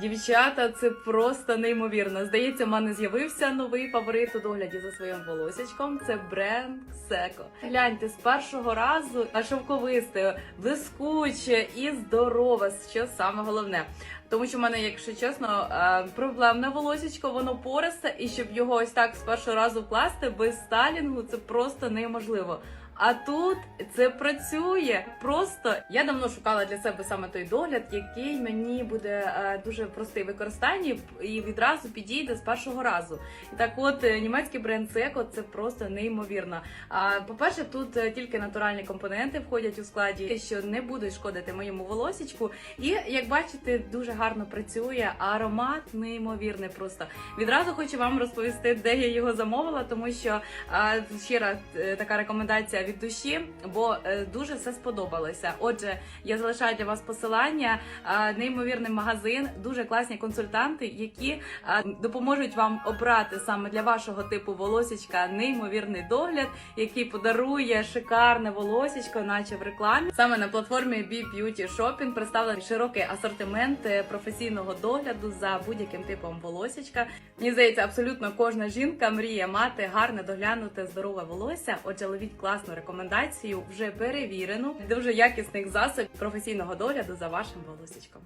Дівчата, це просто неймовірно. Здається, в мене з'явився новий фаворит у догляді за своїм волосячком. Це бренд Секо. Гляньте, з першого разу шовковисте, блискуче і здорове, що саме головне. Тому що в мене, якщо чесно, е, проблемне волосечко, воно пористе, і щоб його ось так з першого разу вкласти без сталінгу, це просто неможливо. А тут це працює. Просто я давно шукала для себе саме той догляд, який мені буде е, дуже простий в використанні і відразу підійде з першого разу. І так, от е, німецький бренд Seco це просто неймовірно. А по-перше, тут е, тільки натуральні компоненти входять у складі, що не будуть шкодити моєму волосічку. І як бачите, дуже гарно працює. Аромат неймовірний. Просто відразу хочу вам розповісти, де я його замовила, тому що а, ще раз е, така рекомендація від душі, бо е, дуже все сподобалося. Отже, я залишаю для вас посилання, неймовірний магазин, дуже класні консультанти, які допоможуть вам обрати саме для вашого типу волосічка неймовірний догляд, який подарує шикарне волосічко, наче в рекламі. Саме на платформі Be Beauty Shopping представлений широкий асортимент е, професійного догляду за будь-яким типом волосічка. Мені здається, абсолютно кожна жінка мріє мати гарне доглянуте здорове волосся. Отже, ловіть класну рекомендацію, вже перевірену, дуже якісних засобів професійного догляду за вашим волосічком.